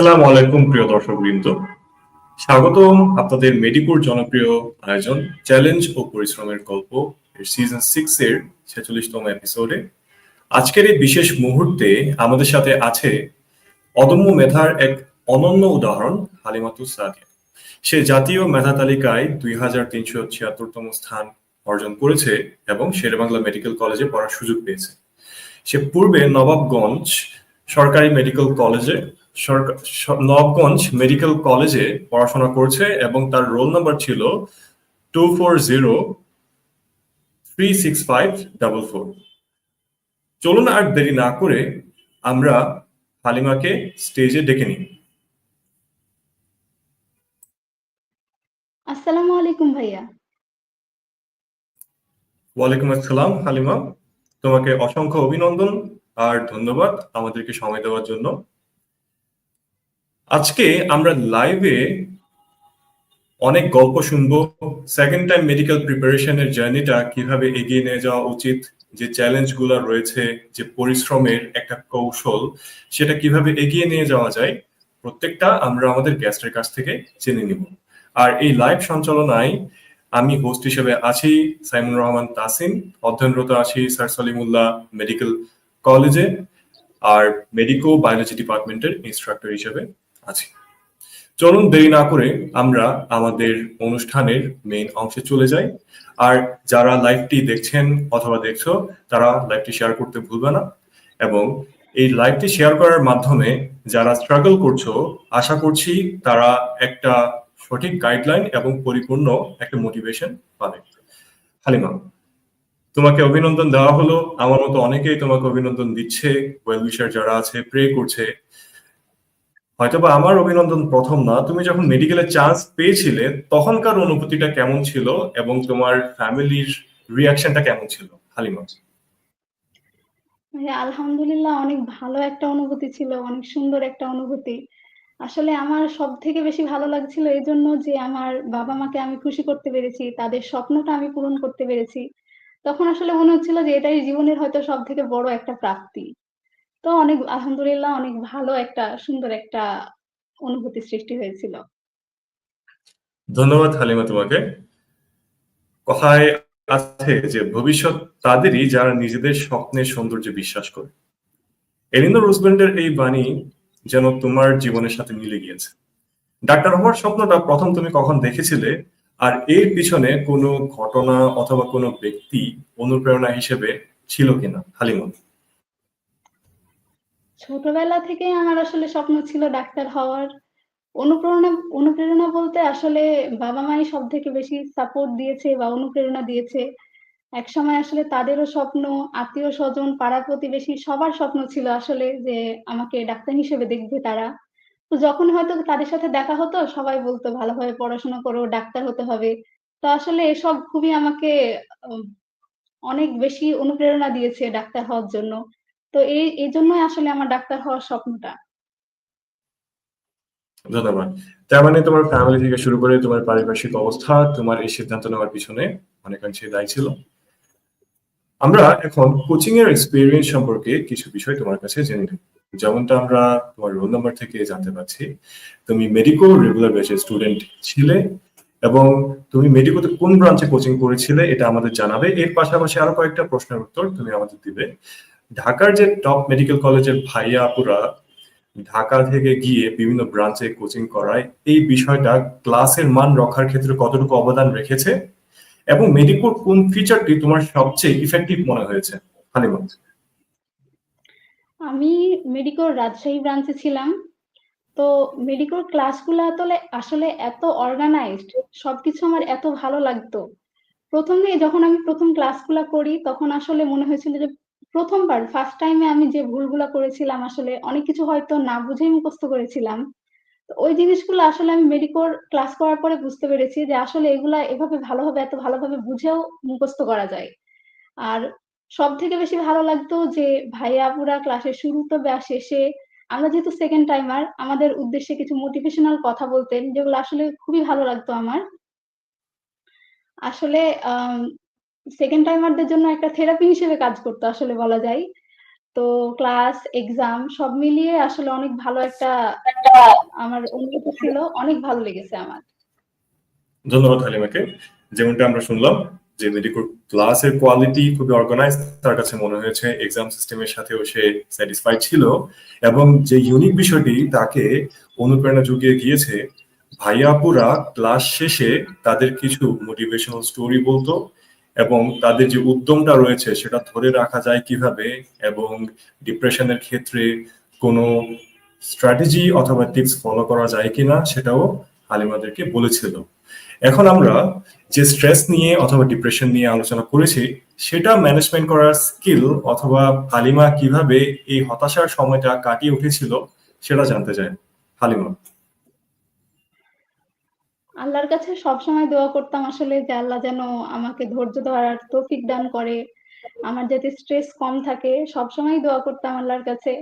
আসসালামু আলাইকুম, প্রিয় দর্শকবৃন্দ। স্বাগতম আপনাদের মেডিপুর জনপ্রিয় আয়োজন চ্যালেঞ্জ ও পরিশ্রমের গল্প এর সিজন সিক্স এর ছেচল্লিশতম এপিসোডে আজকের এই বিশেষ মুহূর্তে আমাদের সাথে আছে অদম্য মেধার এক অনন্য উদাহরণ, হালিমাতুস সাদিয়া। সে জাতীয় মেধা তালিকায় দুই হাজার তিনশো ছিয়াত্তরতম স্থান অর্জন করেছে এবং শেরেবাংলা মেডিকেল কলেজে পড়ার সুযোগ পেয়েছে। সে পূর্বে নবাবগঞ্জ সরকারি মেডিকেল কলেজে নবাবগঞ্জ মেডিকেল কলেজে পড়াশোনা করছে এবং তার রোল নাম্বার ছিল two four zero three six five double four চলুন আর দেরি না করে আমরা হালিমাকে স্টেজে ডেকে নিই। আসসালামু আলাইকুম ভাইয়া। ওয়ালাইকুম আসসালাম হালিমা। তোমাকে অসংখ্য অভিনন্দন আর ধন্যবাদ আমাদেরকে সময় দেওয়ার জন্য। আজকে আমরা লাইভে অনেক গল্প শুনব। সেকেন্ড টাইম মেডিকেল প্রিপারেশনের জার্নিটা কীভাবে এগিয়ে নিয়ে যাওয়া উচিত, যে চ্যালেঞ্জগুলো রয়েছে, যে পরিশ্রমের একটা কৌশল, সেটা কীভাবে এগিয়ে নিয়ে যাওয়া যায়, প্রত্যেকটা আমরা আমাদের গেস্টের কাছ থেকে জেনে নিব। আর এই লাইভ সঞ্চালনায় আমি হোস্ট হিসেবে আছি সাইমুর রহমান তাসিম অধ্যয়নরত আছি স্যার সলিমুল্লাহ মেডিকেল কলেজে আর মেডিকো বায়োলজি ডিপার্টমেন্টের ইনস্ট্রাক্টর হিসেবে। আছি। চলুন দেরি না করে আমরা আমাদের অনুষ্ঠানের মেইন অংশে চলে যাই। আর যারা লাইভটি দেখছেন অথবা দেখছ, তারা লাইভটি শেয়ার করতে ভুলবে না। এবং এই লাইভটি শেয়ার করার মাধ্যমে যারা স্ট্রাগল করছ, আশা করছি তারা একটা সঠিক গাইডলাইন এবং পরিপূর্ণ একটা মোটিভেশন পাবে। হালিমা, তোমাকে অভিনন্দন দেওয়া হলো। আমার মতো অনেকেই তোমাকে অভিনন্দন দিচ্ছে। ওয়েল উইশার যারা আছে প্রে করছে। হয়তোবা আমার অভিনন্দন প্রথম না। তুমি যখন মেডিকেলের চান্স পেয়েছিলে, তখনকার অনুভূতিটা কেমন ছিল এবং তোমার ফ্যামিলির রিয়াকশনটা কেমন ছিল? হালিমা। আলহামদুলিল্লাহ অনেক ভালো একটা অনুভূতি ছিল, অনেক সুন্দর একটা অনুভূতি। আসলে আমার সব থেকে বেশি ভালো লাগছিল এই জন্য যে আমার বাবা মাকে আমি খুশি করতে পেরেছি, তাদের স্বপ্নটা আমি পূরণ করতে পেরেছি। তখন আসলে মনে হচ্ছিল যে এটাই জীবনের হয়তো সব থেকে বড় একটা প্রাপ্তি। তো অনেক, আলহামদুলিল্লাহ অনেক ভালো একটা, সুন্দর একটা অনুভূতি সৃষ্টি হয়েছিল। ধন্যবাদ হালিমা তোমাকে। কথায় আছে যে, ভবিষ্যৎ তাদেরই যারা নিজেদের স্বপ্নের সৌন্দর্যে বিশ্বাস করে। এলিনো রুজভেল্টের এই বাণী যেন তোমার জীবনের সাথে মিলে গিয়েছে। ডাক্তার হওয়ার স্বপ্নটা প্রথম তুমি কখন দেখেছিলে? আর এর পিছনে কোনো ঘটনা অথবা কোনো ব্যক্তি অনুপ্রেরণা হিসেবে ছিল কিনা, হালিমা? ছোটবেলা থেকে আমার আসলে স্বপ্ন ছিল ডাক্তার হওয়ার। অনুপ্রেরণা অনুপ্রেরণা বলতে আসলে বাবা মাই সব থেকে বেশি সাপোর্ট দিয়েছে বা অনুপ্রেরণা দিয়েছে। একসময় আসলে তাদেরও স্বপ্ন, আত্মীয় স্বজন, পাড়া প্রতিবেশী সবার স্বপ্ন ছিল আসলে যে আমাকে ডাক্তার হিসেবে দেখবে তারা। তো যখন হয়তো তাদের সাথে দেখা হতো, সবাই বলতো, ভালোভাবে পড়াশোনা করো, ডাক্তার হতে হবে। তো আসলে এসব খুবই আমাকে অনেক বেশি অনুপ্রেরণা দিয়েছে ডাক্তার হওয়ার জন্য। তো এই এই জন্যই আসলে আমার ডাক্তার হওয়ার স্বপ্নটা। ধন্যবাদ। তার মানে তোমার ফ্যামিলি থেকে শুরু করে তোমার পারিপার্শ্বিক অবস্থা, তোমার এই সিদ্ধান্ত নেওয়ার পিছনে অনেকাংশে দায়ী ছিল। আমরা এখন কোচিং এর এক্সপিরিয়েন্স সম্পর্কে কিছু বিষয় তোমার কাছে জেনে নেব। যেমনটা আমরা তোমার রোল নাম্বার থেকে জানতে পারছি, তুমি মেডিকো রেগুলার ব্যাচের স্টুডেন্ট ছিলে এবং তুমি মেডিকোতে কোন ব্রাঞ্চে কোচিং করেছিলে এটা আমাদের জানাবে। এর পাশাপাশি আরও কয়েকটা প্রশ্নের উত্তর তুমি আমাদের দিবে। ঢাকার যে টপ মেডিকেল কলেজের ভাইয়া আপুরা ঢাকা থেকে গিয়ে বিভিন্ন ব্রাঞ্চে কোচিং করায়, এই বিষয়টা ক্লাসের মান রক্ষার ক্ষেত্রে কতটুকু অবদান রেখেছে এবং মেডিকোর কোন ফিচারটি তোমার সবচেয়ে ইফেক্টিভ মনে হয়েছে? হালিমা আমি মেডিকোর রাজশাহী ব্রাঞ্চে ছিলাম। তো মেডিকোর ক্লাসগুলো আসলে আসলে এত অর্গানাইজড সবকিছু আমার এত ভালো লাগতো। প্রথমে যখন আমি প্রথম ক্লাসগুলো করি, তখন আসলে মনে হয়েছিল যে প্রথমবার ফার্স্ট টাইমে আমি যে ভুলগুলো করেছিলাম, আসলে অনেক কিছু হয়তো না বুঝেই মুখস্থ করেছিলাম। ওই জিনিসগুলো আসলে আমি মেডিকোর ক্লাস করার পরে বুঝতে পেরেছি যে আসলে এগুলা এভাবে ভালোভাবে, এত ভালোভাবে বুঝেও মুখস্থ করা যায়। আর সব থেকে বেশি ভালো লাগতো যে ভাইয়া আপুরা ক্লাসের শুরুতে বা শেষে, আমরা যেহেতু সেকেন্ড টাইমার আমাদের উদ্দেশ্যে কিছু মোটিভেশনাল কথা বলতেন, যেগুলো আসলে খুবই ভালো লাগতো আমার। আসলে সেকেন্ড টাইমারদের জন্য একটা থেরাপি হিসেবে কাজ করতো আসলে বলা যায় তো ক্লাস, এক্সাম সব মিলিয়ে আসলে অনেক ভালো একটা আমার অনুভূতি ছিল। অনেক ভালো লেগেছে আমার। ধন্যবাদ হালিমাকে। যেমনটা আমরা শুনলাম যে মেডিকোর ক্লাসের কোয়ালিটি খুবই অর্গানাইজ তার কাছে মনে হয়েছে এক্সাম সিস্টেমের সাথেও সে স্যাটিসফাইড ছিল এবং যে ইউনিক বিষয়টি তাকে অনুপ্রেরণা জুগিয়ে গিয়েছে ভাইয়া আপুরা ক্লাস শেষে তাদের কিছু মোটিভেশনাল স্টোরি বলতো এবং তাদের যে উদ্যমটা রয়েছে সেটা ধরে রাখা যায় কীভাবে? এবং ডিপ্রেশনের ক্ষেত্রে কোনো স্ট্র্যাটেজি অথবা টিপস ফলো করা যায় কিনা সেটাও হালিমাদেরকে বলেছিল। এখন আমরা যে স্ট্রেস নিয়ে অথবা ডিপ্রেশন নিয়ে আলোচনা করেছি, সেটা ম্যানেজমেন্ট করার স্কিল অথবা হালিমা কীভাবে এই হতাশার সময়টা কাটিয়ে উঠেছিল সেটা জানতে চাই। হালিমা। আল্লাহর কাছে সবসময় দোয়া করতাম আসলে যে আল্লাহ যেন আমাকে ধৈর্য ধরার তৌফিক দান করে। আমার যাতে স্ট্রেস কম থাকে সবসময় দোয়া করতাম আল্লাহর কাছে।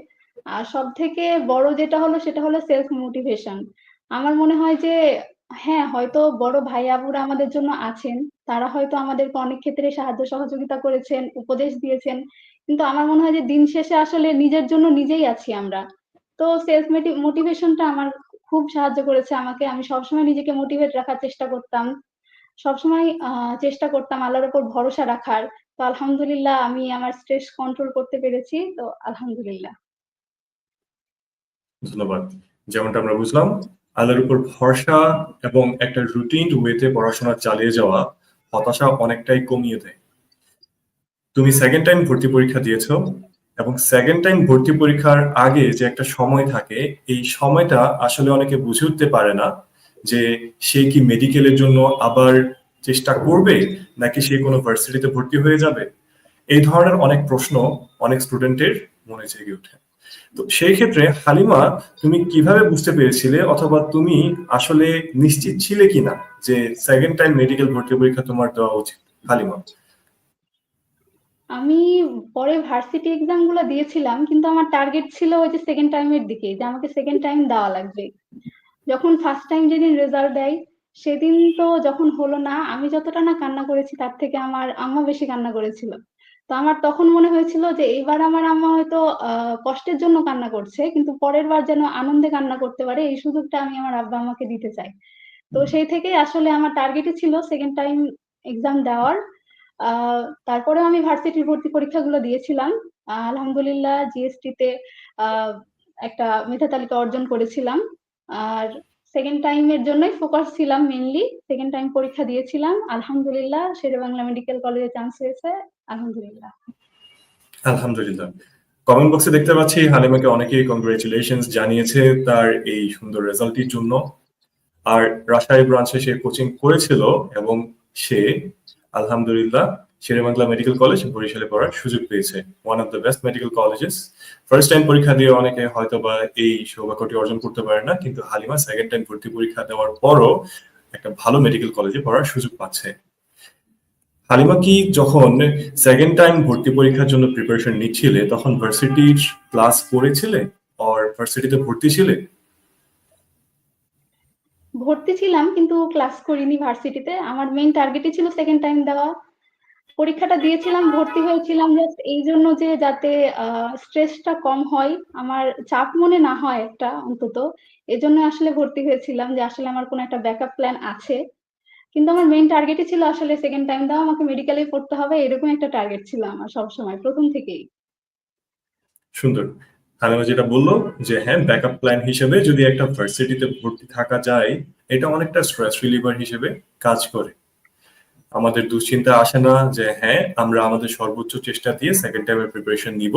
আর সব থেকে বড় যেটা হলো সেটা হলো সেলফ মোটিভেশন। আমার মনে হয় যে হ্যাঁ, হয়তো বড় ভাই-আপুরা আমাদের জন্য আছেন। তারা হয়তো আমাদেরকে অনেক ক্ষেত্রে সাহায্য সহযোগিতা করেছেন, উপদেশ দিয়েছেন। কিন্তু আমার মনে হয় যে দিন শেষে আসলে নিজের জন্য নিজেই আছি আমরা। তো সেলফ মেটি মোটিভেশনটা আমার খুব সাহায্য করেছে আমাকে। আমি সবসময় নিজেকে মোটিভেট রাখার চেষ্টা করতাম। সবসময় চেষ্টা করতাম আল্লাহর উপর ভরসা রাখার। তো আলহামদুলিল্লাহ আমি আমার স্ট্রেস কন্ট্রোল করতে পেরেছি। তো আলহামদুলিল্লাহ। ধন্যবাদ। যেমনটা আমরা বুঝলাম, আল্লাহর উপর ভরসা এবং একটা রুটিন ওয়েতে পড়াশোনা চালিয়ে যাওয়া হতাশা অনেকটাই কমিয়ে দেয়। তুমি সেকেন্ড টাইম ভর্তি পরীক্ষা দিয়েছ এবং সেকেন্ড টাইম ভর্তি পরীক্ষার আগে যে একটা সময় থাকে, এই সময়টা আসলে অনেকে বুঝে উঠতে পারে না যে সে কি মেডিকেলের জন্য আবার চেষ্টা করবে, নাকি সে কোনো ভার্সিটিতে ভর্তি হয়ে যাবে? এই ধরনের অনেক প্রশ্ন অনেক স্টুডেন্টের মনে জেগে ওঠে। তো সেই ক্ষেত্রে, হালিমা, তুমি কীভাবে বুঝতে পেরেছিলে অথবা তুমি আসলে নিশ্চিত ছিলে কিনা যে সেকেন্ড টাইম মেডিকেল ভর্তি পরীক্ষা তোমার দেওয়া উচিত, হালিমা? আমি পরে ভার্সিটি এক্সামগুলো দিয়েছিলাম, কিন্তু আমার টার্গেট ছিল ওই যে সেকেন্ড টাইমের দিকে, যে আমাকে সেকেন্ড টাইম দেওয়া লাগবে। যখন ফার্স্ট টাইম যেদিন রেজাল্ট দেয়, সেদিন তো যখন হলো না, আমি যতটা না কান্না করেছি, তার থেকে আমার আম্মা বেশি কান্না করেছিল। তো আমার তখন মনে হয়েছিল যে এইবার আমার আম্মা হয়তো কষ্টের জন্য কান্না করছে, কিন্তু পরের বার যেন আনন্দে কান্না করতে পারে, এই সুযোগটা আমি আমার আব্বা আমাকে দিতে চাই। তো সেই থেকে আসলে আমার টার্গেটই ছিল সেকেন্ড টাইম এক্সাম দেওয়ার। তারপরে আমি ভার্সিটির ভর্তি পরীক্ষাগুলো দিয়েছিলাম। আলহামদুলিল্লাহ জিএসটি তে একটা মেধা তালিকা অর্জন করেছিলাম। আর সেকেন্ড টাইমের জন্যই ফোকাস ছিলাম মেইনলি সেকেন্ড টাইম পরীক্ষা দিয়েছিলাম। আলহামদুলিল্লাহ শেরে বাংলা মেডিকেল কলেজে চান্স হয়েছে। আলহামদুলিল্লাহ। আলহামদুলিল্লাহ। কমেন্ট বক্সে দেখতে পাচ্ছি হালিমাকে অনেকেই কংগ্রেচুলেশনস জানিয়েছে তার এই সুন্দর রেজাল্টের জন্য। আর রাজশাহী ব্রাঞ্চে সে কোচিং করেছিল এবং সে আলহামদুলিল্লাহ শেরেবাংলা মেডিকেল কলেজ বরিশালে পড়ার সুযোগ পেয়েছে। One of the best medical colleges first time পরীক্ষা দিয়ে অনেকে হয়তো বা এই সৌভাগ্যটি অর্জন করতে পারে না, কিন্তু হালিমা সেকেন্ড টাইম ভর্তি পরীক্ষা দেওয়ার পরও একটা ভালো মেডিকেল কলেজে পড়ার সুযোগ পাচ্ছে। হালিমা কি যখন সেকেন্ড টাইম ভর্তি পরীক্ষার জন্য প্রিপারেশন নিচ্ছিলে, তখন ভার্সিটির ক্লাস করেছিলে আর ভার্সিটিতে ভর্তি ছিলে? ভর্তি ছিলাম, কিন্তু ক্লাস করিনি ভার্সিটিতে আমার মেইন টার্গেটই ছিল সেকেন্ড টাইম দেওয়া। পরীক্ষাটা দিয়েছিলাম, ভর্তি হয়েছিলাম জাস্ট এই জন্য যে যাতে স্ট্রেসটা কম হয়, আমার চাপ মনে না হয় একটা অন্তত, এজন্য আসলে ভর্তি হয়েছিলাম যে আসলে আমার কোনো একটা ব্যাকআপ প্ল্যান আছে। কিন্তু আমার মেইন টার্গেটই ছিল আসলে সেকেন্ড টাইম দাও আমাকে মেডিকেলে পড়তে হবে, এরকম একটা টার্গেট ছিল আমার সবসময়, প্রথম থেকেই। সুন্দর। হালিমা যেটা বলল যে হ্যাঁ ব্যাকআপ প্ল্যান হিসেবে যদি একটা ভার্সিটিতে ভর্তি থাকা যায়, এটা অনেকটা স্ট্রেস রিলিভার হিসেবে কাজ করে। আমাদের দুশ্চিন্তা আসে না যে হ্যাঁ আমরা আমাদের সর্বোচ্চ চেষ্টা দিয়ে সেকেন্ড টাইমের প্রিপারেশন নিব,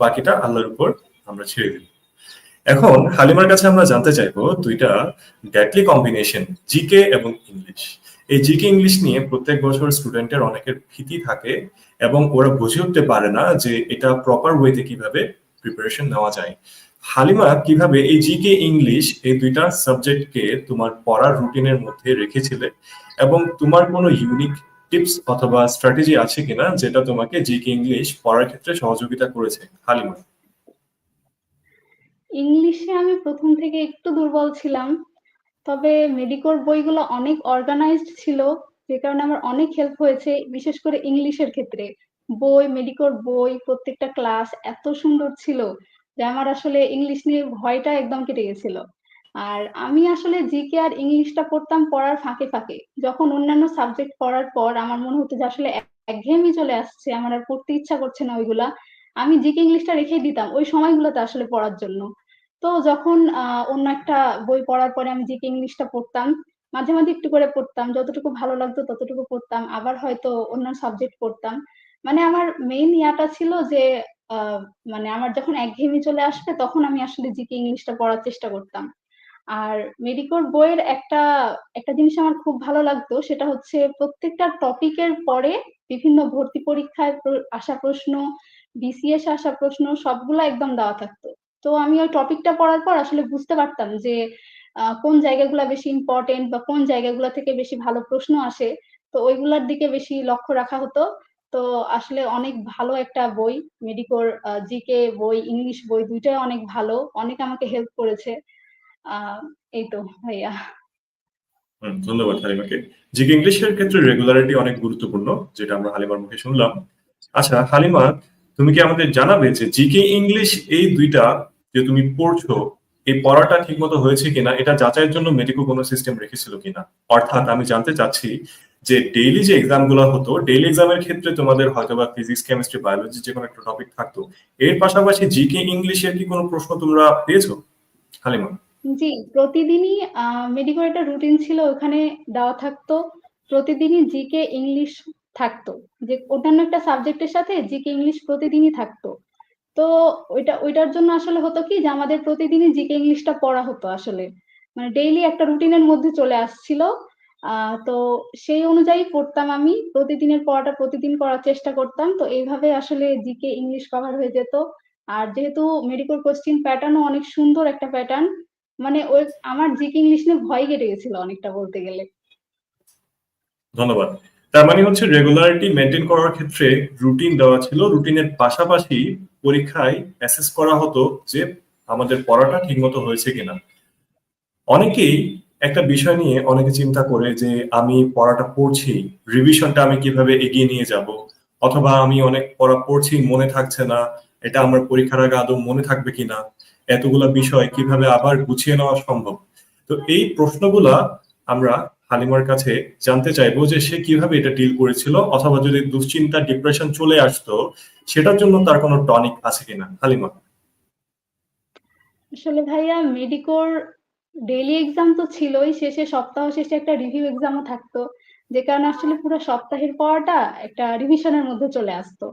বাকিটা আল্লাহর উপর আমরা ছেড়ে দিব। এখন, হালিমার কাছে আমরা জানতে চাইব দুইটা ডেটলি কম্বিনেশন জিকে এবং ইংলিশ এই জিকে ইংলিশ নিয়ে প্রত্যেক বছর স্টুডেন্টের অনেকের ভীতি থাকে এবং ওরা বুঝে উঠতে পারে না যে এটা প্রপার ওয়েতে কীভাবে প্রিপারেশন নেওয়া যায়। হালিমা কীভাবে এই জিকে ইংলিশ এই দুইটা সাবজেক্টকে তোমার পড়ার রুটিনের মধ্যে রেখেছিলে এবং তোমার কোনো ইউনিক টিপস অথবা স্ট্র্যাটেজি আছে কিনা যেটা তোমাকে জিকে ইংলিশ পড়ার ক্ষেত্রে সহযোগিতা করেছে? হালিমা। ইংলিশে আমি প্রথম থেকে একটু দুর্বল ছিলাম, তবে মেডিকোর বইগুলো অনেক অর্গানাইজড ছিল, যে কারণে আমার অনেক হেল্প হয়েছে, বিশেষ করে ইংলিশের ক্ষেত্রে। বই, মেডিকোর বই, প্রত্যেকটা ক্লাস এত সুন্দর ছিল যে আমার আসলে ইংলিশ নিয়ে ভয়টা একদম কেটে গেছিল। আর আমি আসলে জিকে আর ইংলিশটা পড়তাম পড়ার ফাঁকে, ফাঁকে। যখন অন্যান্য সাবজেক্ট পড়ার পর আমার মনে হতো যে আসলে এক একঘেয়েমি চলে আসছে, আমার আর পড়তে ইচ্ছা করছে না ওইগুলা। আমি জিকে ইংলিশটা রেখেই দিতাম ওই সময়গুলোতে আসলে পড়ার জন্য। তো যখন অন্য একটা বই পড়ার পরে আমি জিকে ইংলিশটা পড়তাম। মাঝে, মাঝে একটু করে পড়তাম। যতটুকু ভালো লাগতো ততটুকু পড়তাম। আবার হয়তো অন্যান্য সাবজেক্ট পড়তাম। মানে আমার মেইন ইয়াটা ছিল যে মানে আমার যখন একঘেয়েমি চলে আসবে তখন আমি আসলে জিকে ইংলিশটা পড়ার চেষ্টা করতাম। আর মেডিকোর বইয়ের একটা, একটা জিনিস আমার খুব ভালো লাগতো সেটা হচ্ছে প্রত্যেকটা টপিকের পরে বিভিন্ন ভর্তি পরীক্ষায় আসা প্রশ্ন, বিসিএস আসা প্রশ্ন সবগুলা একদম দেওয়া থাকতো। তো আমি ওই টপিকটা পড়ার পর আসলে বুঝতে পারতাম যে কোন জায়গাগুলা বেশি ইম্পর্টেন্ট বা কোন জায়গাগুলা থেকে বেশি ভালো প্রশ্ন আসে। তো ওইগুলার দিকে বেশি লক্ষ্য রাখা হতো। তো আসলে অনেক ভালো একটা বই মেডিকোর জিকে বই, ইংলিশ বই দুইটাই অনেক ভালো। অনেক আমাকে হেল্প করেছে। এই তো ভাইয়া। ধন্যবাদ হালিমাকে। জিকে ইংলিশের ক্ষেত্রে রেগুলারিটি অনেক গুরুত্বপূর্ণ, যেটা আমরা হালিমার মুখে শুনলাম। আচ্ছা হালিমা, তুমি কি আমাদের জানাবে যে জিকে ইংলিশ এই ২ টা যে তুমি পড়ছো, এই পড়াটা ঠিকমতো হয়েছে কিনা এটা যাচাইয়ের জন্য মেডিকো কোনো সিস্টেম রেখেছিল কিনা? অর্থাৎ আমি জানতে চাচ্ছি যে ডেইলি যে এক্সামগুলা হতো, ডেইলি এক্সামের ক্ষেত্রে তোমাদের হয়তো বা ফিজিক্স, কেমিস্ট্রি, বায়োলজি যে কোনো একটা টপিক থাকতো। এর পাশাপাশি জিকে ইংলিশের কি কোনো প্রশ্ন তোমরা পেয়েছ? হালিমা? জি, প্রতিদিনই আ মেডিকোর একটা রুটিন ছিল ওখানে দেওয়া থাকতো। প্রতিদিনই জিকে ইংলিশ থাকতো। যে অন্যান্য একটা সাবজেক্টের সাথে জিকে ইংলিশ প্রতিদিনই থাকতো। তো ওইটা ওইটার জন্য আসলে হতো কি যে আমাদের প্রতিদিনই জিকে ইংলিশটা পড়া হতো আসলে। মানে ডেইলি একটা রুটিনের মধ্যে চলে আসছিল। তো সেই অনুযায়ী পড়তাম আমি। প্রতিদিনের পড়াটা প্রতিদিন করার চেষ্টা করতাম। তো এইভাবে আসলে জিকে ইংলিশ কভার হয়ে যেত। আর যেহেতু মেডিকেল কোয়েশ্চেন প্যাটার্ন ও অনেক সুন্দর একটা প্যাটার্ন। মানে ওই আমার জিকে ইংলিশ নিয়ে ভয় কেটে গেছিল অনেকটা বলতে গেলে। ধন্যবাদ। তার মানে হচ্ছে রেগুলারিটি মেনটেন করার ক্ষেত্রে রুটিন দেওয়া ছিল। রুটিনের পাশাপাশি পরীক্ষায় অ্যাসেস করা হতো যে আমাদের পড়াটা ঠিকমতো হয়েছে কিনা। অনেকেই একটা বিষয় নিয়ে অনেকে চিন্তা করে যে আমি পড়াটা পড়ছি, রিভিশনটা আমি কীভাবে এগিয়ে নিয়ে যাব? অথবা আমি অনেক পড়া পড়ছি মনে থাকছে না। এটা আমার পরীক্ষার আগে আদৌ মনে থাকবে কিনা? এতগুলা বিষয় কীভাবে আবার গুছিয়ে নেওয়া সম্ভব? তো এই প্রশ্নগুলা আমরা হালিমার কাছে জানতে চাইব যে সে কীভাবে এটা ডিল করেছিল অথবা যদি দুশ্চিন্তা, ডিপ্রেশন চলে আসতো সেটার জন্য তার কোনো টনিক আছে কিনা? হালিমা? আসলে ভাইয়া মেডিকোর ডেইলি এক্সাম তো ছিলই। শেষে সপ্তাহ শেষে একটা রিভিউ এক্সামও থাকতো। যে কারণে আসলে পুরো সপ্তাহের পড়াটা একটা রিভিশনের মধ্যে চলে আসতো।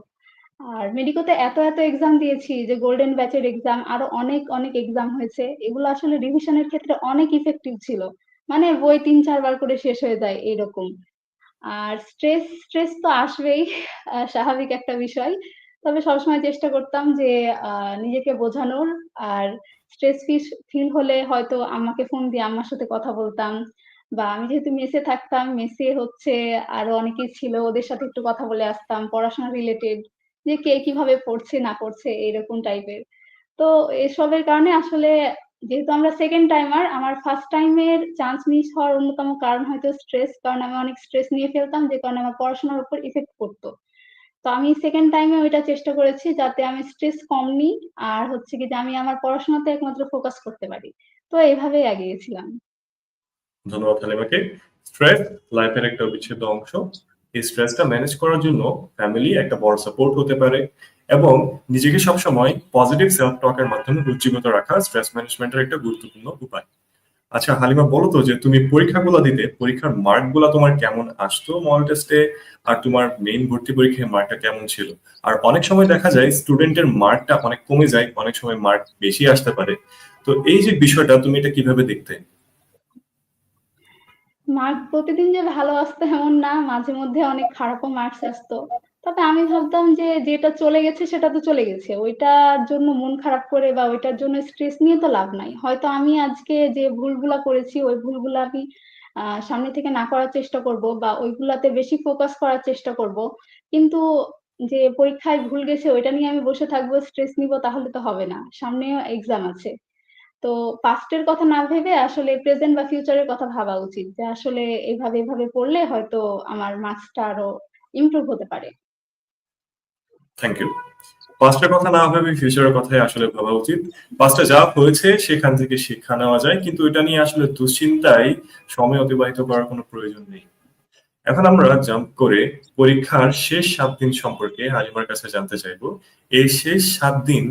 আর মেডিকোতে এত, এত এক্সাম দিয়েছি যে গোল্ডেন ব্যাচের এক্সাম আরও অনেক, অনেক এক্সাম হয়েছে। এগুলো আসলে রিভিশনের ক্ষেত্রে অনেক ইফেক্টিভ ছিল। মানে বই ৩-৪ বার করে শেষ হয়ে যায় এরকম। আর স্ট্রেস, স্ট্রেস তো আসবেই স্বাভাবিক একটা বিষয়। তবে সবসময় চেষ্টা করতাম যে নিজেকে বোঝানোর আর স্ট্রেস ফিল হলে হয়তো আম্মাকে ফোন দিয়ে আমার সাথে কথা বলতাম। বা আমি যেহেতু মেসে থাকতাম, মেসে হচ্ছে আরও অনেকেই ছিল ওদের সাথে একটু কথা বলে আসতাম পড়াশোনা রিলেটেড। যে কে কীভাবে পড়ছে না পড়ছে এরকম টাইপের। তো এসবের কারণে আসলে যেহেতু আমরা সেকেন্ড টাইমার আমার ফার্স্ট টাইমের চান্স মিস হওয়ার অন্যতম কারণ হয়তো স্ট্রেস। কারণ আমি অনেক স্ট্রেস নিয়ে ফেলতাম যে কারণে আমার পড়াশোনার উপর ইফেক্ট পড়তো। তো আমি সেকেন্ড টাইমে ওইটা চেষ্টা করেছি যাতে আমি স্ট্রেস কম নিই। আর হচ্ছে কি যে আমি আমার পড়াশোনাতে একমাত্র ফোকাস করতে পারি। তো এইভাবেই এগিয়েছিলাম। ধন্যবাদ হালিমাকে। স্ট্রেস লাইফের একটা অবিচ্ছেদ্য অংশ। এই স্ট্রেসটা ম্যানেজ করার জন্য ফ্যামিলি একটা বড় সাপোর্ট হতে পারে এবং নিজেকে সবসময় পজিটিভ সেলফ টক এর মাধ্যমে উজ্জীবিত রাখা স্ট্রেস ম্যানেজমেন্টের একটা গুরুত্বপূর্ণ উপায়। আচ্ছা হালিমা বলো তো যে তুমি পরীক্ষাগুলা দিতে পরীক্ষার মার্কগুলা তোমার কেমন আসতো মডেল টেস্টে? আর তোমার মেইন ভর্তি পরীক্ষায় মার্কটা কেমন ছিল? আর অনেক সময় দেখা যায় স্টুডেন্টের মার্কটা অনেক কমে যায়, অনেক সময় মার্ক বেশি আসতে পারে। তো এই যে বিষয়টা তুমি এটা কীভাবে দেখতে? মার্ক প্রতিদিন যে ভালো আসতো এমন না। মাঝে মধ্যে অনেক খারাপও মার্কস আসতো। তবে আমি ভাবতাম যে যেটা চলে গেছে সেটা তো চলে গেছে। ওইটার জন্য মন খারাপ করে বা ওইটার জন্য স্ট্রেস নিয়ে তো লাভ নাই। হয়তো আমি আজকে যে ভুলগুলা করেছি ওই ভুলগুলা আমি সামনে থেকে না করার চেষ্টা করব বা ওইগুলাতে বেশি ফোকাস করার চেষ্টা করব। কিন্তু যে পরীক্ষায় ভুল গেছে ওইটা নিয়ে আমি বসে থাকব, স্ট্রেস নিবো তাহলে তো হবে না। সামনেও এক্সাম আছে। তো পাস্ট এর কথা না ভেবে আসলে প্রেজেন্ট বা ফিউচার এর কথা ভাবা উচিত। যে আসলে এভাবে, এভাবে পড়লে হয়তো আমার মার্কসটা আরও ইমপ্রুভ হতে পারে। থ্যাংক ইউ পাস্টের কথা না ভেবে ফিউচারের কথাই আসলে ভাবা উচিত। পাঁচটা যা হয়েছে, সেখান থেকে শিক্ষা নেওয়া যায়, কিন্তু এটা নিয়ে আসলে দুশ্চিন্তায় সময় অতিবাহিত করার কোনো প্রয়োজন নেই। এখন আমরা জাম্প করে পরীক্ষার শেষ সাত দিন সম্পর্কে হালিমার কাছে জানতে চাইব। এই শেষ সাত দিন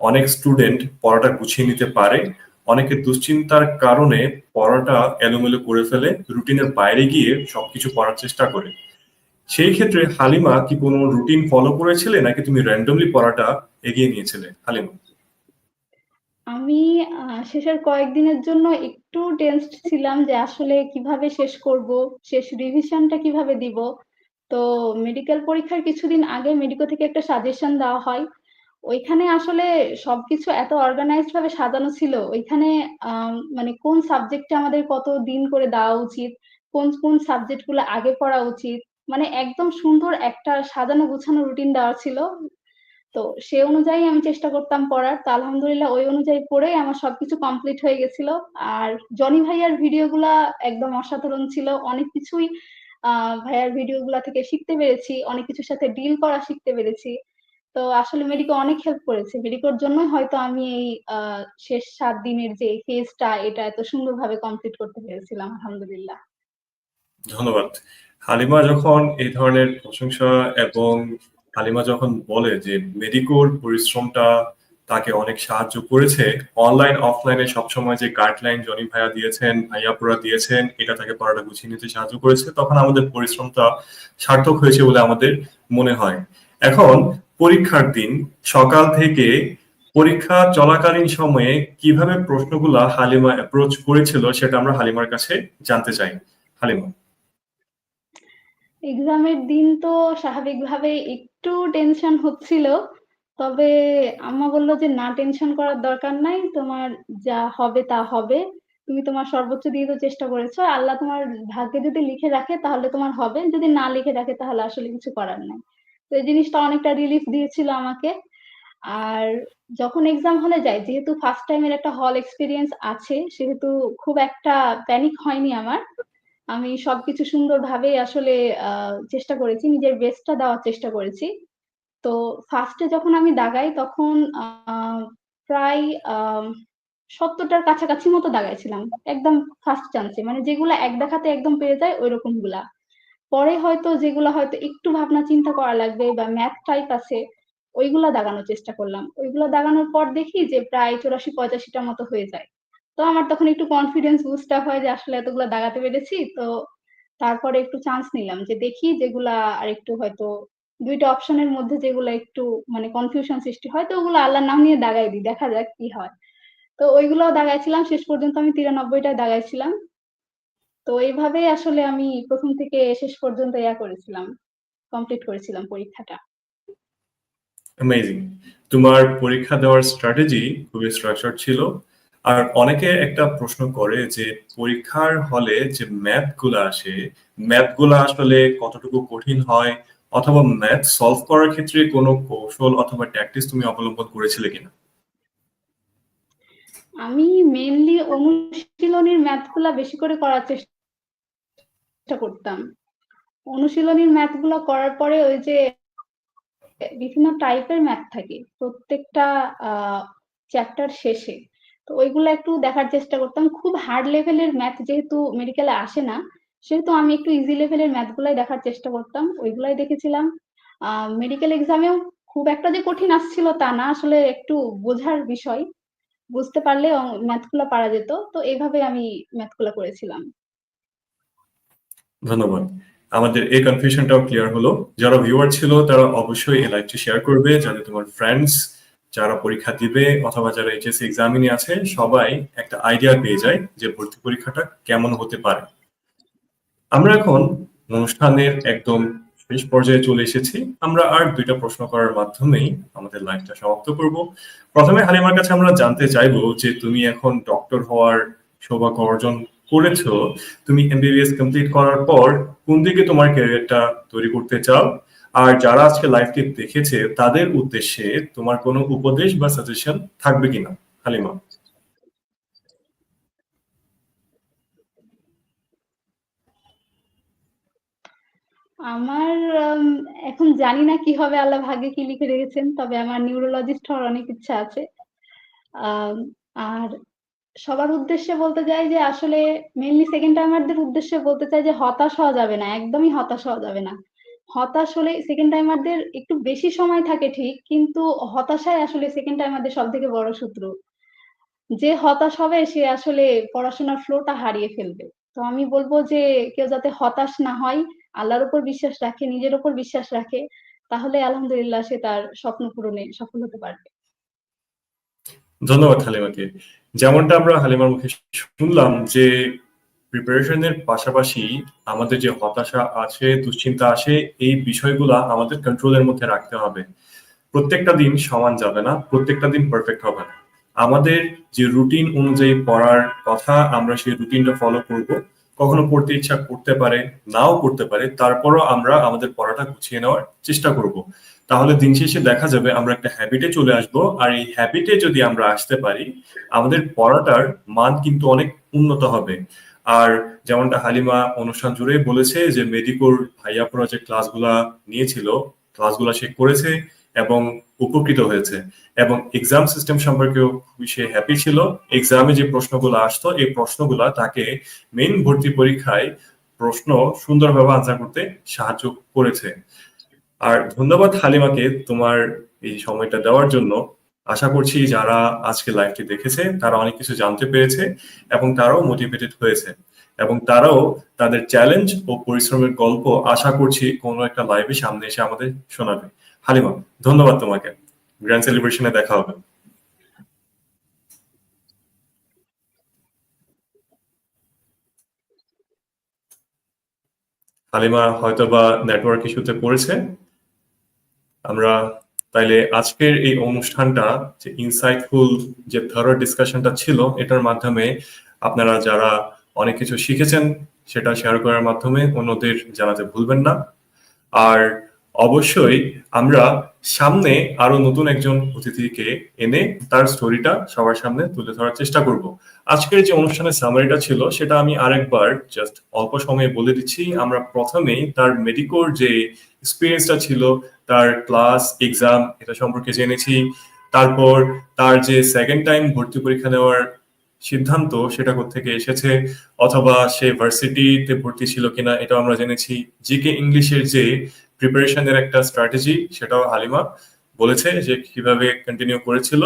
অনেক স্টুডেন্ট পড়াটা গুছিয়ে নিতে পারে, অনেকে দুশ্চিন্তার কারণে পড়াটা এলোমেলো করে ফেলে রুটিনের বাইরে গিয়ে সবকিছু পড়ার চেষ্টা করে। সেই ক্ষেত্রে হালিমা কি কোনো রুটিন ফলো করেছিলে নাকি তুমি র্যান্ডমলি পড়াটা এগিয়ে নিয়েছিলে, হালিমা? আমি শেষের কয়েকদিনের জন্য একটু টেনসড ছিলাম যে আসলে কীভাবে শেষ করব, শেষ রিভিশনটা কীভাবে দিব। তো মেডিকেল পরীক্ষার কিছুদিন আগে মেডিকো থেকে একটা সাজেশন দেওয়া হয়। ওইখানে আসলে সবকিছু এত অর্গানাইজড ভাবে সাজানো ছিল, ওইখানে মানে কোন সাবজেক্টে আমাদের কত দিন করে দেওয়া উচিত, কোন কোন সাবজেক্টগুলো আগে পড়া উচিত মানে একদম সুন্দর একটা সাজানো গোছানো রুটিন দেওয়া ছিল। তো সে অনুযায়ী আমি চেষ্টা করতাম পড়ার তো আলহামদুলিল্লাহ ওই অনুযায়ী পড়ে আমার সবকিছু কমপ্লিট হয়ে গেছিল। আর জনি ভাইয়ার ভিডিওগুলা একদম অসাধারণ ছিল। অনেক কিছুই ভাইয়ার ভিডিওগুলা থেকে শিখতে পেরেছি। অনেক কিছুর সাথে ডিল করা শিখতে পেরেছি। তো আসলে মেডিকো অনেক হেল্প করেছে। মেডিকোর জন্যই হয়তো আমি এই শেষ সাত দিনের যে ফেজটা এটা এত সুন্দরভাবে কমপ্লিট করতে পেরেছিলাম। আলহামদুলিল্লাহ। ধন্যবাদ। হালিমা যখন এই ধরনের প্রশংসা এবং হালিমা যখন বলে যে মেডিকোর পরিশ্রমটা তাকে অনেক সাহায্য করেছে অনলাইন অফলাইনে সবসময় যে গাইডলাইন জনি ভাইয়া দিয়েছেন ভাইয়াপুরা দিয়েছেন, এটা তাকে পড়াটা গুছিয়ে নিতে সাহায্য করেছে, তখন আমাদের পরিশ্রমটা সার্থক হয়েছে বলে আমাদের মনে হয়। এখন পরীক্ষার দিন, সকাল থেকে পরীক্ষা চলাকালীন সময়ে কীভাবে প্রশ্নগুলা হালিমা অ্যাপ্রোচ করেছিল সেটা আমরা হালিমার কাছে জানতে চাই। হালিমা। এক্সামের দিন তো স্বাভাবিকভাবে একটু টেনশন হচ্ছিল, তবে আম্মা বলল যে, না টেনশন করার দরকার নাই, তোমার যা হবে তা হবে। তুমি তোমার সর্বোচ্চ দিয়ে তো চেষ্টা করেছ। আল্লাহ তোমার ভাগ্যে যদি লিখে রাখে, তাহলে তোমার হবে। যদি না লিখে রাখে, তাহলে আসলে কিছু করার নাই। তো এই জিনিসটা অনেকটা রিলিফ দিয়েছিল আমাকে। আর যখন এক্সাম হলে যাই যেহেতু ফার্স্ট টাইমের একটা হল এক্সপিরিয়েন্স আছে, সেহেতু খুব একটা প্যানিক হয়নি আমার। আমি সবকিছু সুন্দরভাবে আসলে চেষ্টা করেছি, নিজের বেস্টটা দেওয়ার চেষ্টা করেছি। তো ফার্স্টে যখন আমি দাগাই তখন প্রায় সত্তরটার কাছাকাছি মতো দাগাইছিলাম। একদম ফার্স্ট চান্সে মানে যেগুলা এক দেখাতে একদম পেয়ে যায় ওই রকমগুলা পরে হয়তো যেগুলা হয়তো একটু ভাবনা চিন্তা করা লাগবে বা ম্যাথ টাইপ আছে, ওইগুলা দাগানোর চেষ্টা করলাম। ওইগুলো দাগানোর পর দেখি যে প্রায় চুরাশি পঁচাশিটার মতো হয়ে যায়। তো আমার তখন একটু কনফিডেন্স বুস্ট আপ হয় যে আসলে এতগুলো দাগাতে পেরেছি। তো তারপরে একটু চান্স নিলাম যে দেখি যেগুলা আর একটু হয়তো দুইটা অপশনের মধ্যে যেগুলো একটু মানে কনফিউশন সৃষ্টি হয়, তো ওগুলো আল্লাহর নাম নিয়ে দাগাই দিই, দেখা যাক কি হয়। তো ওইগুলো দাগাইছিলাম, শেষ পর্যন্ত আমি তিরানব্বইটা দাগাইছিলাম। তো এইভাবেই আসলে আমি প্রথম থেকে শেষ পর্যন্ত ইয়া করেছিলাম কমপ্লিট করেছিলাম পরীক্ষাটা। অ্যামেজিং তোমার পরীক্ষা দেওয়ার স্ট্র্যাটেজি খুবই স্ট্রাকচার ছিল। আর অনেকে একটা প্রশ্ন করে যে পরীক্ষার হলে যে ম্যাথগুলো আসে ম্যাথগুলো আসলে কতটুকু কঠিন হয়? অথবা ম্যাথ সলভ করার ক্ষেত্রে কোনো কৌশল অথবা ট্যাকটিস তুমি অবলম্বন করেছিলে কিনা? আমি মেনলি অনুশীলনীর ম্যাথগুলা বেশি করে করার চেষ্টা করতাম। অনুশীলনীর ম্যাথগুলো করার পরে ওই যে বিভিন্ন টাইপের ম্যাথ থাকে। প্রত্যেকটা চ্যাপ্টার শেষে তো ওইগুলো একটু দেখার চেষ্টা করতাম। খুব হার্ড লেভেলের ম্যাথ যেহেতু মেডিকেলে আসে না, সেহেতু আমি একটু ইজি লেভেলের ম্যাথগুলাই দেখার চেষ্টা করতাম। ওইগুলাই দেখেছিলাম। মেডিকেল এক্সামেও খুব একটা যে কঠিন আসছিল তা না, আসলে একটু বোঝার বিষয়। বুঝতে পারলে ম্যাথগুলো পারা যেত। তো এইভাবে আমি ম্যাথগুলো করেছিলাম। ধন্যবাদ। আমাদের এই কনফিউশনটাও ক্লিয়ার হলো। যারা ভিউয়ার ছিল, তারা অবশ্যই এই লাইভটি শেয়ার করবে, যাতে তোমার ফ্রেন্ডস যারা পরীক্ষা দিবে অথবা যারা এইচএসসি এক্সামিনে আছে, সবাই একটা আইডিয়া পেয়ে যায় যে ভর্তি পরীক্ষাটা কেমন হতে পারে। আমরা এখন অনুষ্ঠানের একদম শেষ পর্যায়ে চলে এসেছি। আমরা আর দুইটা প্রশ্ন করার মাধ্যমেই আমাদের লাইফটা সমাপ্ত করব। প্রথমে হালিমার কাছে আমরা জানতে চাইব যে তুমি এখন ডক্টর হওয়ার সৌভাগ্য অর্জন করেছ। তুমি এমবিবিএস কমপ্লিট করার পর কোন দিকে তোমার ক্যারিয়ারটা তৈরি করতে চাও? আর যারা আজকে লাইভটি দেখেছে, তাদের উদ্দেশ্যে তোমার কোনো উপদেশ বা সাজেশন থাকবে কিনা, হালিমা আমার এখন জানি না কি হবে, আল্লাহ ভাগ্যে কি লিখে রেখেছেন। তবে আমার নিউরোলজিস্ট হওয়ার অনেক ইচ্ছা আছে। আর সবার উদ্দেশ্যে বলতে চাই যে আসলে মেনলি সেকেন্ড টাইমারদের উদ্দেশ্যে বলতে চাই যে হতাশ হওয়া যাবে না। একদমই হতাশ হওয়া যাবে না। হতাশ হলে সেকেন্ড টাইমারদের একটু বেশি সময় থাকে ঠিক, কিন্তু হতাশায় আসলে সেকেন্ড টাইমারদের সব থেকে বড় শত্রু। যে হতাশ হবে সে আসলে পড়াশোনার ফ্লোটা হারিয়ে ফেলবে। তো আমি বলব যে কেউ যাতে হতাশ না হয়, আল্লাহর উপর বিশ্বাস রাখে, নিজের উপর বিশ্বাস রাখে, তাহলে আলহামদুলিল্লাহ সে তার স্বপ্ন পূরণে সফল হতে পারবে। ধন্যবাদ হালিমাকে। যেমনটা আমরা হালিমার মুখে শুনলাম যে প্রিপারেশনের পাশাপাশি আমাদের যে হতাশা আছে, দুশ্চিন্তা আসে এই বিষয়গুলা আমাদের কন্ট্রোলের মধ্যে রাখতে হবে। প্রত্যেকটা দিন সমান যাবে না, প্রত্যেকটা দিন পারফেক্ট হবে না। আমাদের যে রুটিন অনুযায়ী পড়ার কথা আমরা সেই রুটিনটা ফলো করব। কখনো পড়তে ইচ্ছা করতে পারে, নাও করতে পারে। তারপরও আমরা আমাদের পড়াটা গুছিয়ে নেওয়ার চেষ্টা করব। তাহলে দিন শেষে দেখা যাবে আমরা একটা হ্যাবিটে চলে আসব। আর এই হ্যাবিটে যদি আমরা আসতে পারি, আমাদের পড়াটার মান কিন্তু অনেক উন্নত হবে। আর যেমনটা হালিমা অনুষ্ঠান জুড়েই বলেছে যে মেডিকোর ভাইয়াপুরা যে ক্লাসগুলা নিয়েছিল, ক্লাসগুলা সে করেছে এবং উপকৃত হয়েছে। এবং এক্সাম সিস্টেম সম্পর্কেও সে হ্যাপি ছিল। এক্সামে যে প্রশ্নগুলো আসতো এই প্রশ্নগুলা তাকে মেইন ভর্তি পরীক্ষায় প্রশ্ন সুন্দরভাবে আনসার করতে সাহায্য করেছে। আর ধন্যবাদ হালিমাকে তোমার এই সময়টা দেওয়ার জন্য। আশা করছি যারা আজকে লাইভটি দেখেছে তারা অনেক কিছু জানতে পেরেছে এবং তারাও মোটিভেটেড হয়েছে। এবং তারাও তাদের চ্যালেঞ্জ ও পরিশ্রমের গল্প আশা করছি কোনো একটা লাইভে সামনে এসে আমাদের শোনাবে। হালিমা, ধন্যবাদ তোমাকে। গ্র্যান্ড সেলিব্রেশনে দেখা হবে। হালিমা হয়তোবা নেটওয়ার্ক ইস্যুতে পড়েছে। আমরা তাইলে আজকের এই অনুষ্ঠানটা যে ইনসাইটফুল যে থরো ডিসকাশনটা ছিল, এটার মাধ্যমে আপনারা যারা অনেক কিছু শিখেছেন, সেটা শেয়ার করার মাধ্যমে অন্যদের জানাতে ভুলবেন না। আর অবশ্যই আমরা সামনে আরও নতুন একজন অতিথিকে এনে তার স্টোরিটা সবার সামনে তুলে ধরার চেষ্টা করব। আজকের যে অনুষ্ঠানের সামারিটা ছিল সেটা আমি আরেকবার জাস্ট অল্প সময়ে বলে দিচ্ছি। আমরা প্রথমেই তার মেডিকোর যে এক্সপেরিয়েন্সটা ছিল, তার ক্লাস, এক্সাম এটা সম্পর্কে জেনেছি। তারপর তার যে সেকেন্ড টাইম ভর্তি পরীক্ষা নেওয়ার সিদ্ধান্ত সেটা কোত্থেকে এসেছে অথবা সে ভার্সিটিতে ভর্তি ছিল কিনা এটা আমরা জেনেছি। জিকে ইংলিশের যে প্রিপারেশনের একটা স্ট্র্যাটেজি সেটাও হালিমা বলেছে যে কীভাবে কন্টিনিউ করেছিল।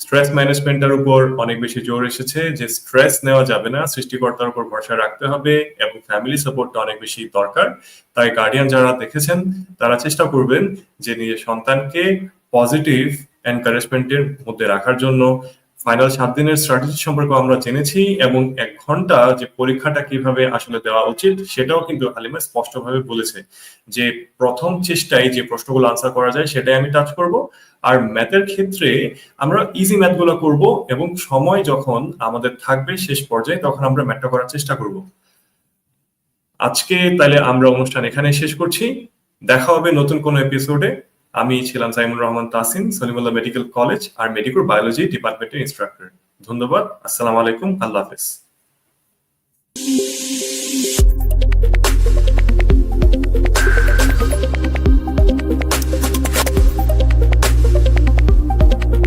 স্ট্রেস ম্যানেজমেন্টের উপর অনেক বেশি জোর এসেছে যে স্ট্রেস নেওয়া যাবে না, সৃষ্টিকর্তার উপর ভরসা রাখতে হবে এবং ফ্যামিলি সাপোর্টটা অনেক বেশি দরকার। তাই গার্ডিয়ান যারা দেখেছেন তারা চেষ্টা করবেন যে নিজের সন্তানকে পজিটিভ এনকারেজমেন্টের মধ্যে রাখার জন্য ফাইনাল ৭ দিনের স্ট্র্যাটেজি সম্পর্কেও আমরা জেনেছি এবং এক ঘণ্টা যে পরীক্ষাটা কীভাবে আসলে দেওয়া উচিত সেটাও কিন্তু হালিমা স্পষ্টভাবে বলেছে। যে প্রথম চেষ্টায় যে প্রশ্নগুলো আনসার করা যায় সেটাই আমি টাচ করব। আর ম্যাথের ক্ষেত্রে আমরা ইজি ম্যাথগুলো করব এবং সময় যখন আমাদের থাকবে শেষ পর্যায়ে তখন আমরা ম্যাথটা করার চেষ্টা করব। আজকে তাহলে আমরা অনুষ্ঠান এখানে শেষ করছি। দেখা হবে নতুন কোনো এপিসোডে। আমি ছিলাম সাইমুর রহমান তাসিম, সলিমুল্লাহ মেডিকেল কলেজ আর মেডিকোর বায়োলজি ডিপার্টমেন্টের ইন্সট্রাক্টর। ধন্যবাদ। আসসালামু আলাইকুম। আল্লাহ হাফেজ।